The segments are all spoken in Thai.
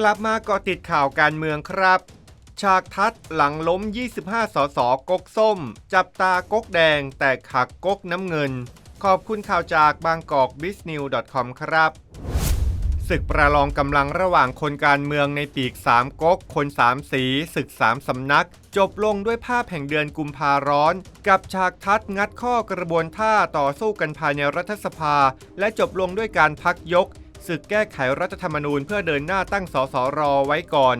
กลับมาเกาะติดข่าวการเมืองครับ ฉากทัดหลังล้ม 25 สสกกส้ม จับตากกแดงแต่ขักกกน้ำเงิน ขอบคุณข่าวจากบางกอกบิสนิว .com ครับ ศึกประลองกำลังระหว่างคนการเมืองในปีก 3ก๊กคนสามสีศึกสามสำนัก จบลงด้วยภาพแห่งเดือนกุมภาร้อน กับฉากทัดงัดข้อกระบวนท่าต่อสู้กันภายในรัฐสภา และจบลงด้วยการพักยก ศึกแก้ไขรัฐธรรมนูญเพื่อเดินหน้าตั้งสสรไว้ก่อน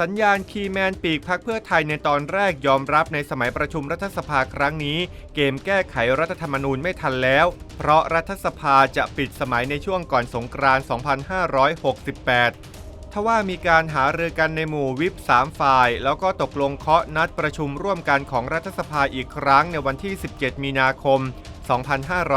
สัญญาณคีแมนปีกพักเพื่อไทยในตอนแรกยอมรับในสมัยประชุมรัฐสภาครั้งนี้ เกมแก้ไขรัฐธรรมนูญไม่ทันแล้ว เพราะรัฐสภาจะปิดสมัยในช่วงก่อนสงกรานต์ 2568ทว่ามีการหารือกันในหมู่วิป3ฝ่าย แล้วก็ตกลงเคาะนัดประชุมร่วมกันของรัฐสภาอีกครั้งในวันที่ 17 มีนาคม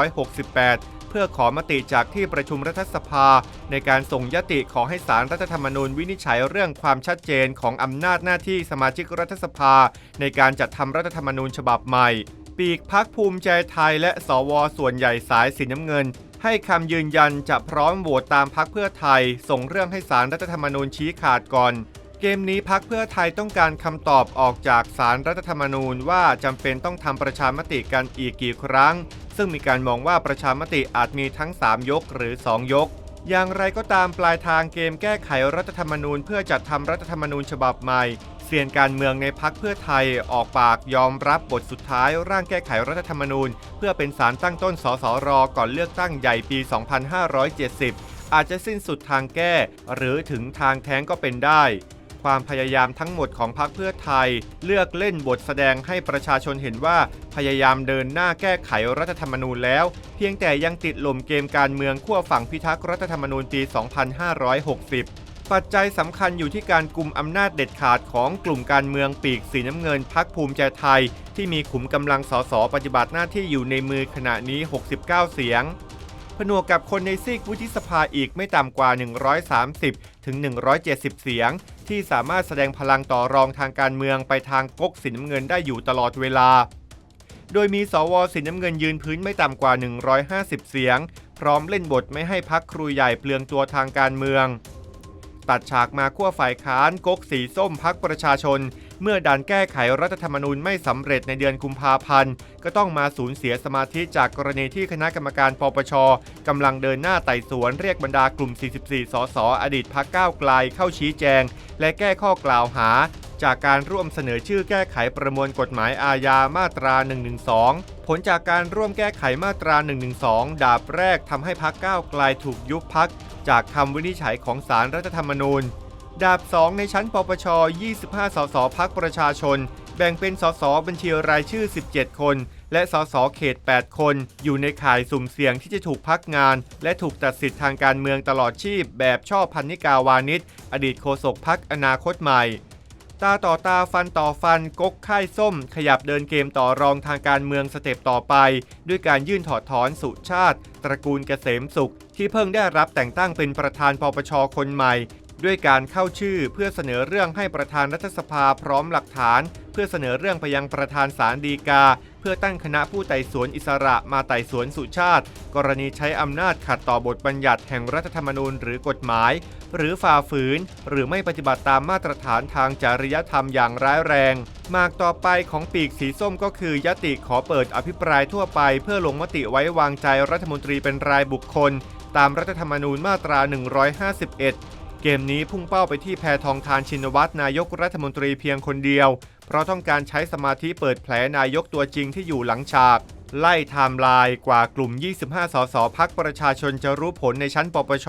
2568 พื่อขอมติจากที่ประชุมรัฐสภา ในการส่งยติขอให้สารรัฐธรรมนูญวินิจฉัยเรื่องความชัดเจนของอำนาจหน้าที่สมาชิกรัฐสภา ในการจัดทำรัฐธรรมนูญฉบับใหม่ ปีกพักภูมิใจไทยและสวส่วนใหญ่สายสีน้ำเงิน ให้คำยืนยันจะพร้อมโหวตตามพักเพื่อไทย ส่งเรื่องให้สารรัฐธรรมนูญชี้ขาดก่อนเกมนี้พักเพื่อไทยต้องการคำตอบออกจากสารรัฐธรรมนูญว่าจำเป็นต้องทำประชามติกันอีกกี่ครั้ง ซึ่งมีการมองว่าประชามติอาจมีทั้ง 3 ยกหรือ 2 ยก อย่างไรก็ตามปลายทางเกมแก้ไขรัฐธรรมนูญ เพื่อจัดทำรัฐธรรมนูญฉบับใหม่เสียนการเมืองในพักเพื่อไทยออกปากยอมรับบทสุดท้ายร่างแก้ไขรัฐธรรมนูญ เพื่อเป็นสารตั้งต้นสสรก่อนเลือกตั้งใหญ่ปี 2570 อาจจะสิ้นสุดทางแก้ หรือถึงทางแท้งก็เป็นได้ ความพยายามทั้งหมดของพรรคเพื่อไทย เลือกเล่นบทแสดงให้ประชาชนเห็นว่าพยายามเดินหน้าแก้ไขรัฐธรรมนูญแล้ว เพียงแต่ยังติดลมเกมการเมืองขั้วฝั่งพิทักษ์รัฐธรรมนูญปี 2560ปัจจัยสำคัญอยู่ที่การกลุ่มอำนาจเด็ดขาดของกลุ่มการเมืองปีกสีน้ำเงินพักภูมิใจไทย ที่มีขุมกำลังสสปฏิบัติหน้าที่อยู่ในมือขณะนี้ 69 เสียง ผนวกกับคนในซีกวุฒิสภาอีกไม่ต่ำกว่า 130 ถึง 170 เสียง ที่สามารถแสดงพลังต่อรองทางการเมืองไปทางก๊กสีน้ำเงินได้อยู่ตลอดเวลา โดยมีสวสีน้ำเงินยืนพื้นไม่ต่ำกว่า 150 เสียง พร้อมเล่นบทไม่ให้พักครูใหญ่เปลืองตัวทางการเมือง ตัดฉากมาขั้วฝ่ายค้านก๊กสีส้มพักประชาชน เมื่อดันแก้ไขรัฐธรรมนูญไม่สำเร็จในเดือนกุมภาพันธ์ ก็ต้องมาสูญเสียสมาธิจากกรณีที่คณะกรรมการปปชกำลังเดินหน้าไต่สวนเรียกบรรดากลุ่ม 44 สสอดีตพักก้าวไกลเข้าชี้แจง และแก้ข้อกล่าวหา จากการร่วมเสนอชื่อแก้ไขประมวลกฎหมายอาญามาตรา 112ผลจากการร่วมแก้ไขมาตรา 112 ดาบแรกทำให้พักก้าวไกลถูกยุบพัก จากคำวินิจฉัยของสารรัฐธรรมนูญ ดาบ 2 ในชั้นปปช 25 สสพักประชาชน แบ่งเป็นสสบัญชีรายชื่อ 17 คน และสสเขต 8 คน อยู่ในข่ายสุ่มเสี่ยงที่จะถูกพักงาน และถูกตัดสิทธิ์ทางการเมืองตลอดชีพ แบบช่อพันนิกาวานิชอดีตโฆษกพักอนาคตใหม่ ตาต่อตาฟันต่อฟันก๊กค่ายส้ม ขยับเดินเกมต่อรองทางการเมืองสเต็ปต่อไป ด้วยการยื่นถอดถอนสุชาติ ตระกูลเกษมสุขที่เพิ่งได้รับแต่งตั้งเป็นประธานปปชคนใหม่ ด้วยการเข้าชื่อเพื่อเสนอเรื่องให้ประธานรัฐสภาพร้อมหลักฐาน เพื่อเสนอเรื่องไปยังประธานศาลฎีกา เพื่อตั้งคณะผู้ไต่สวนอิสระมาไต่สวนสุชาติ กรณีใช้อำนาจขัดต่อบทบัญญัติแห่งรัฐธรรมนูญหรือกฎหมาย หรือฝ่าฝืน หรือไม่ปฏิบัติตามมาตรฐานทางจริยธรรมอย่างร้ายแรงมากต่อไปของปีกสีส้มก็คือยติขอเปิดอภิปรายทั่วไป เพื่อลงมติไว้วางใจรัฐมนตรีเป็นรายบุคคล ตามรัฐธรรมนูญมาตรา 151 เกมนี้พุ่งเป้าไปที่แพทองทานชินวัตรนายกรัฐมนตรีเพียงคนเดียว เพราะต้องการใช้สมาธิเปิดแผลนายกตัวจริงที่อยู่หลังฉาก ไล่ไทม์ไลน์กว่ากลุ่ม 25 สสพักประชาชนจะรู้ผลในชั้นปปช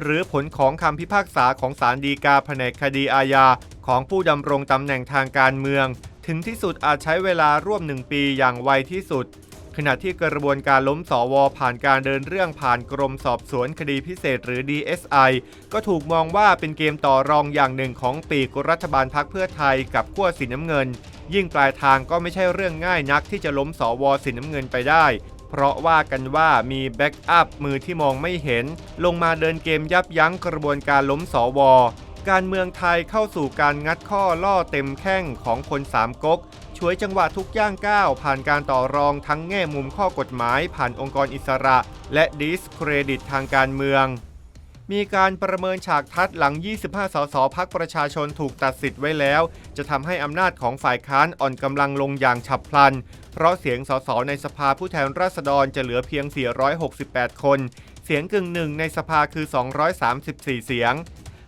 หรือผลของคำพิพากษาของศาลฎีกาแผนกคดีอาญาของผู้ดำรงตำแหน่งทางการเมือง ถึงที่สุดอาจใช้เวลาร่วมหนึ่งปีอย่างไวที่สุด ขณะที่กระบวนการล้มสวผ่านการเดินเรื่องผ่านกรมสอบสวนคดีพิเศษหรือ DSI ก็ถูกมองว่าเป็นเกมต่อรองอย่างหนึ่งของปีกรัฐบาลพักเพื่อไทยกับขั้วสีน้ำเงิน ยิ่งปลายทางก็ไม่ใช่เรื่องง่ายนักที่จะล้มสวสีน้ำเงินไปได้ เพราะว่ากันว่ามีแบ็กอัพมือที่มองไม่เห็น ลงมาเดินเกมยับยั้งกระบวนการล้มสวการเมืองไทยเข้าสู่การงัดข้อล่อเต็มแข้งของคนสามก๊ก ช่วยจังหวะทุกย่างก้าวผ่านการต่อรองทั้งแง่มุมข้อกฎหมายผ่านองค์กรอิสระ และดิสเครดิตทางการเมือง มีการประเมินฉากทัดหลัง 25 สสพักประชาชนถูกตัดสิทธิ์ไว้แล้ว จะทำให้อำนาจของฝ่ายค้านอ่อนกำลังลงอย่างฉับพลัน เพราะเสียงสสในสภาผู้แทนราษฎรจะเหลือเพียง 468 คน เสียงกึ่งหนึ่งในสภาคือ 234 เสียง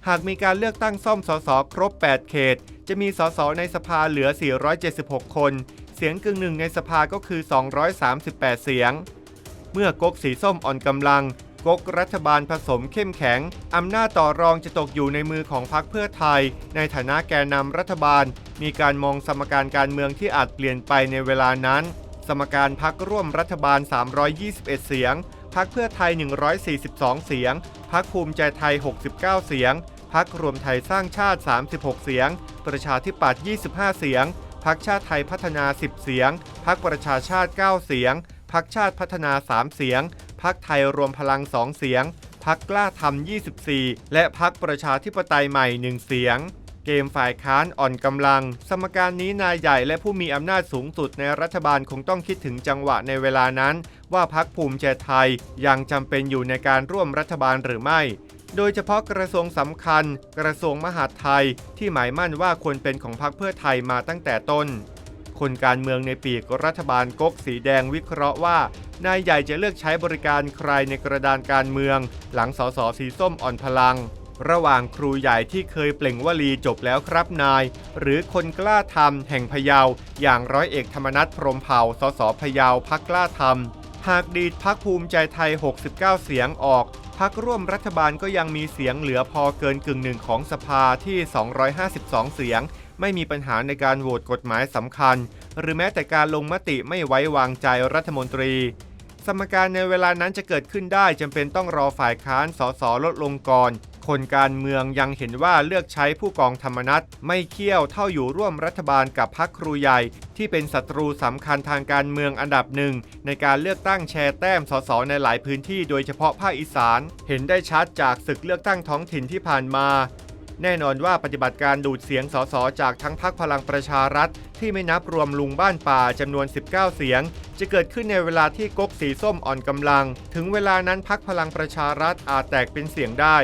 หากมีการเลือกตั้งซ่อมสสครบ 8 เขต จะมีสสในสภาเหลือ 476 คน เสียงกึ่งหนึ่งในสภาก็คือ 238 เสียง เมื่อก๊กสีส้มอ่อนกำลัง ก๊กรัฐบาลผสมเข้มแข็ง อำนาจต่อรองจะตกอยู่ในมือของพรรคเพื่อไทย ในฐานะแกนนำรัฐบาล มีการมองสมการการเมืองที่อาจเปลี่ยนไปในเวลานั้น สมการพักร่วมรัฐบาล 321 เสียงพักเพื่อไทย 142 เสียงพักภูมิใจไทย 69 เสียง พักรวมไทยสร้างชาติ 36 เสียง ประชาธิปัตย์ 25 เสียง พักชาติไทยพัฒนา 10 เสียง พักประชาชาติ 9 เสียง พักชาติพัฒนา 3 เสียง พักไทยรวมพลัง 2 เสียง พักกล้าทำ24 และพักประชาธิปไตยใหม่ 1 เสียงเกมฝ่ายค้านอ่อนกำลัง สมการนี้นายใหญ่และผู้มีอำนาจสูงสุดในรัฐบาลคงต้องคิดถึงจังหวะในเวลานั้น ว่าพักภูมิใจไทยยังจำเป็นอยู่ในการร่วมรัฐบาลหรือไม่ โดยเฉพาะกระทรวงสำคัญ กระทรวงมหาดไทยที่หมายมั่นว่าควรเป็นของพรรคเพื่อไทยมาตั้งแต่ต้น คนการเมืองในปีกรัฐบาลก๊กสีแดงวิเคราะห์ว่า นายใหญ่จะเลือกใช้บริการใครในกระดานการเมือง หลังสสสีส้มอ่อนพลัง ระหว่างครูใหญ่ที่เคยเปล่งวลีจบแล้วครับนาย หรือคนกล้าทำแห่งพะเยาอย่างร้อยเอกธรรมนัฐพรมเผ่าสสพะเยาพักกล้าทำ หากดีดพักภูมิใจไทย 69 เสียงออก พักร่วมรัฐบาลก็ยังมีเสียงเหลือพอเกินกึ่งหนึ่งของสภาที่ 252 เสียง ไม่มีปัญหาในการโหวตกฎหมายสำคัญ หรือแม้แต่การลงมติไม่ไว้วางใจรัฐมนตรี สมการในเวลานั้นจะเกิดขึ้นได้จำเป็นต้องรอฝ่ายค้านสสลดลงก่อน คนการเมืองยังเห็นว่าเลือกใช้ผู้กองธรรมนัตไม่เคี่ยวเท่าอยู่ร่วมรัฐบาลกับพรรคครูใหญ่ ที่เป็นศัตรูสำคัญทางการเมืองอันดับหนึ่ง ในการเลือกตั้งแชร์แต้มสสในหลายพื้นที่โดยเฉพาะภาคอีสาน เห็นได้ชัดจากศึกเลือกตั้งท้องถิ่นที่ผ่านมาแน่นอนว่าปฏิบัติการดูดเสียงสสจากทั้งพักพลังประชารัฐ ที่ไม่นับรวมลุงบ้านป่าจำนวน 19 เสียง จะเกิดขึ้นในเวลาที่ก๊กสีส้มอ่อนกำลัง ถึงเวลานั้นพักพลังประชารัฐอาจแตกเป็นเสียงได้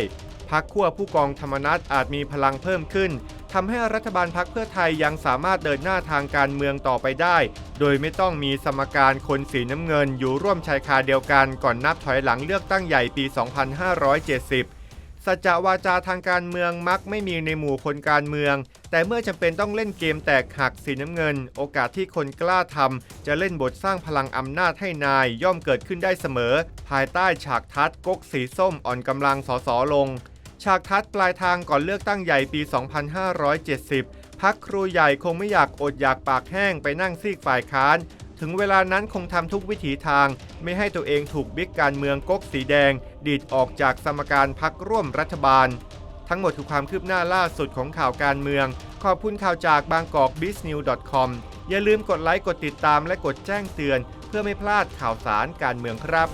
พักขั้วผู้กองธรรมนัตอาจมีพลังเพิ่มขึ้นทำให้รัฐบาลพักเพื่อไทยยังสามารถเดินหน้าทางการเมืองต่อไปได้ โดยไม่ต้องมีสมการคนสีน้ำเงินอยู่ร่วมชายคาเดียวกันก่อนนับถอยหลังเลือกตั้งใหญ่ปี 2570สัจจวาจาทางการเมืองมักไม่มีในหมู่คนการเมือง แต่เมื่อจำเป็นต้องเล่นเกมแตกหักสีน้ำเงิน โอกาสที่คนกล้าทำจะเล่นบทสร้างพลังอำนาจให้นายย่อมเกิดขึ้นได้เสมอ ภายใต้ฉากทัดก๊กสีส้มอ่อนกำลังสอสอลง ฉากทัดปลายทางก่อนเลือกตั้งใหญ่ปี 2570 พักครูใหญ่คงไม่อยากอดอยากปากแห้งไปนั่งซีกฝ่ายค้าน ถึงเวลานั้นคงทำทุกวิถีทาง ไม่ให้ตัวเองถูกบิ๊กการเมืองก๊กสีแดง ดีดออกจากสมการพักร่วมรัฐบาล ทั้งหมดคือความคืบหน้าล่าสุดของข่าวการเมือง ขอบคุณข่าวจากบางกอก b i z n e w c o m อย่าลืมกดไลค์กดติดตามและกดแจ้งเตือน เพื่อไม่พลาดข่าวสารการเมืองครับ